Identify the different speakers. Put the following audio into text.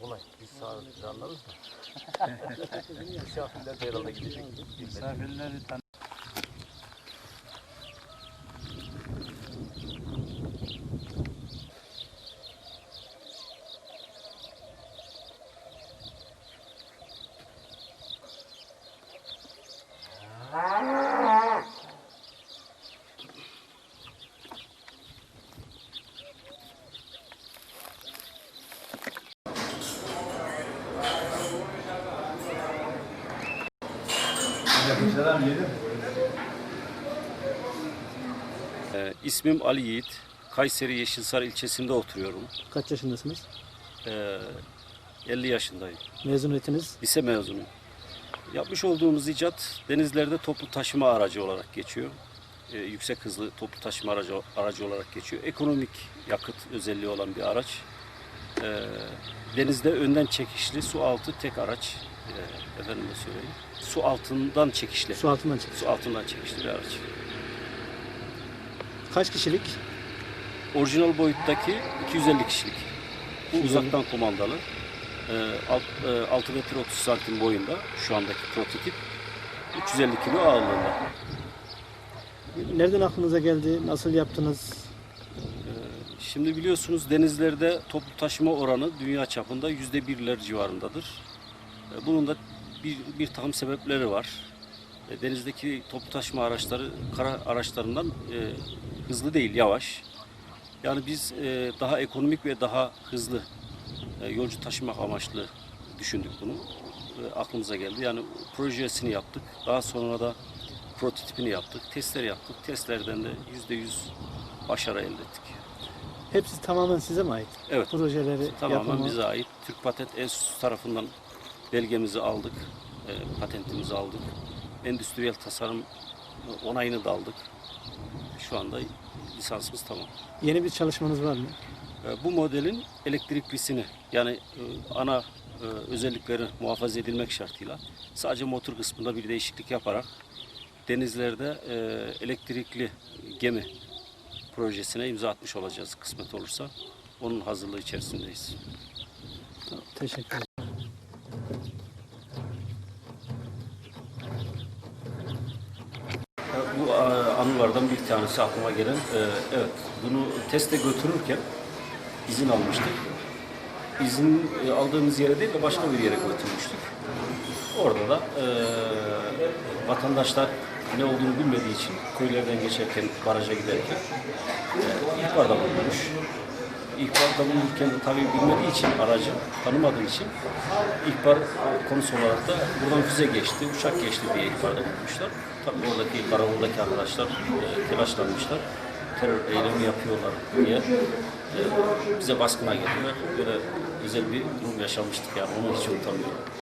Speaker 1: kolay. Biz sağ anlarız da. Misafirler de herhalde gidecek.
Speaker 2: Misafirleri tan
Speaker 3: Ee, ismim Ali Yiğit. Kayseri Yeşilsar ilçesinde oturuyorum.
Speaker 4: Kaç yaşındasınız?
Speaker 3: Ee, 50 yaşındayım.
Speaker 4: Mezuniyetiniz?
Speaker 3: Lise mezunuyum. Yapmış olduğumuz icat denizlerde toplu taşıma aracı olarak geçiyor. Ee, yüksek hızlı toplu taşıma aracı, aracı olarak geçiyor. Ekonomik yakıt özelliği olan bir araç. Ee, denizde önden çekişli su altı tek araç. Ee, efendime söyleyeyim. Su altından çekişli.
Speaker 4: Su altından çıktı.
Speaker 3: Su altından çekişli bir araç.
Speaker 4: Kaç kişilik?
Speaker 3: Orijinal boyuttaki 250 kişilik. Bu
Speaker 4: 250.
Speaker 3: uzaktan kumandalı. Ee, alt- e, 6 metre 30 santim boyunda şu andaki prototip. 350 kilo ağırlığında.
Speaker 4: Nereden aklınıza geldi? Nasıl yaptınız?
Speaker 3: Şimdi biliyorsunuz denizlerde toplu taşıma oranı dünya çapında yüzde birler civarındadır. E, Bunun da bir, bir takım sebepleri var. E, Denizdeki toplu taşıma araçları kara araçlarından e, hızlı değil, yavaş. Yani biz e, daha ekonomik ve daha hızlı e, yolcu taşımak amaçlı düşündük bunu. E, aklımıza geldi. Yani projesini yaptık. Daha sonra da prototipini yaptık. Testler yaptık. Testlerden de yüzde yüz başarı elde ettik.
Speaker 4: Hepsi tamamen size mi ait?
Speaker 3: Evet.
Speaker 4: Projeleri,
Speaker 3: Tamamen
Speaker 4: yapımı.
Speaker 3: bize ait. Türk Patent Enstitüsü tarafından belgemizi aldık. e, patentimizi aldık. Endüstriyel tasarım onayını da aldık. Şu anda lisansımız tamam.
Speaker 4: Yeni bir çalışmanız var mı?
Speaker 3: E, bu modelin elektriklisini yani e, ana e, özellikleri muhafaza edilmek şartıyla sadece motor kısmında bir değişiklik yaparak denizlerde e, elektrikli gemi projesine imza atmış olacağız kısmet olursa. Onun hazırlığı içerisindeyiz.
Speaker 4: Teşekkür ederim.
Speaker 3: Bu e, anılardan bir tanesi aklıma gelen. e, Evet, bunu teste götürürken izin almıştık. İzin e, aldığımız yere değil de başka bir yere götürmüştük. Orada da e, vatandaşlar ne olduğunu bilmediği için köylerden geçerken, baraja giderken e, ihbarda bulunmuş. İhbarda bulunurken de tabii bilmediği için aracı, tanımadığı için ihbar konusu olarak da buradan füze geçti, uçak geçti diye ihbarda bulunmuşlar. Tabii oradaki karakoldaki arkadaşlar e, telaşlanmışlar. Terör eylemi yapıyorlar diye e, bize baskına geldiler. Böyle özel bir durum yaşamıştık yani onu hiç unutamıyorum.